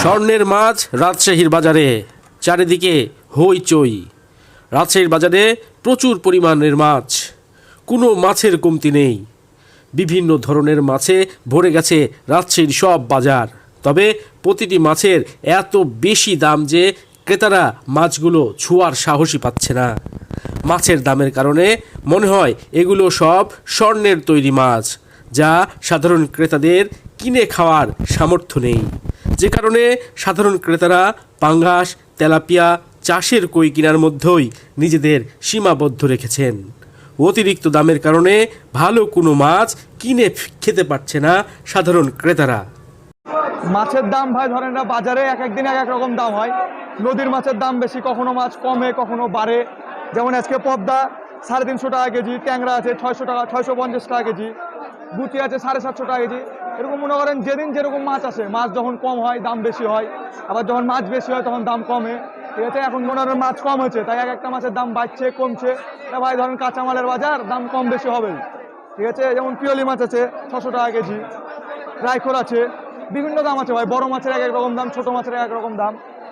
স্বর্ণের মাছ রাজশাহীর বাজারে, চারিদিকে হইচই রাজশাহীর বাজারে প্রচুর পরিমাণের মাছ। কোনো মাছের কমতি নেই। বিভিন্ন ধরনের মাছে ভরে গেছে রাজশাহীর সব বাজার। তবে প্রতিটি মাছের এত বেশি দাম যে ক্রেতারা মাছগুলো ছোঁয়ার সাহসই পাচ্ছে না। মাছের দামের কারণে মনে হয় এগুলো সব স্বর্ণের তৈরি মাছ, যা সাধারণ ক্রেতাদের কিনে খাওয়ার সামর্থ্য নেই। যে কারণে সাধারণ ক্রেতারা পাঙ্গাস, তেলাপিয়া চাষের কই কেনার মধ্যেই নিজেদের সীমাবদ্ধ রেখেছেন। অতিরিক্ত দামের কারণে ভালো কোনো মাছ কিনে খেতে পারছে না সাধারণ ক্রেতারা। মাছের দাম ভাই ধরেন না, বাজারে এক একদিন এক এক রকম দাম হয়। নদীর মাছের দাম বেশি, কখনো মাছ কমে, কখনো বাড়ে। যেমন আজকে পদ্মা সাড়ে তিনশো টাকা কেজি, ট্যাংরা আছে ছয়শো টাকা, ছয়শো পঞ্চাশ টাকা কেজি গুচি আছে সাড়ে সাতশো টাকা কেজি। এরকম মনে করেন যেদিন যেরকম মাছ আসে, মাছ যখন কম হয়, দাম বেশি হয়, আবার যখন মাছ বেশি হয় তখন দাম কমে। ঠিক আছে, এখন মনে করেন মাছ কম হয়েছে, তাই এক একটা মাছের দাম বাড়ছে, কমছে। ভাই ধরেন কাঁচামালের বাজার, দাম কম বেশি হবে ঠিক আছে, যেমন পিওলি মাছ আছে, ছশো টাকা কেজি। রাইখোর আছে, বিভিন্ন দাম আছে ভাই, বড় মাছের এক এক রকম দাম, ছোটো মাছের এক রকম দাম।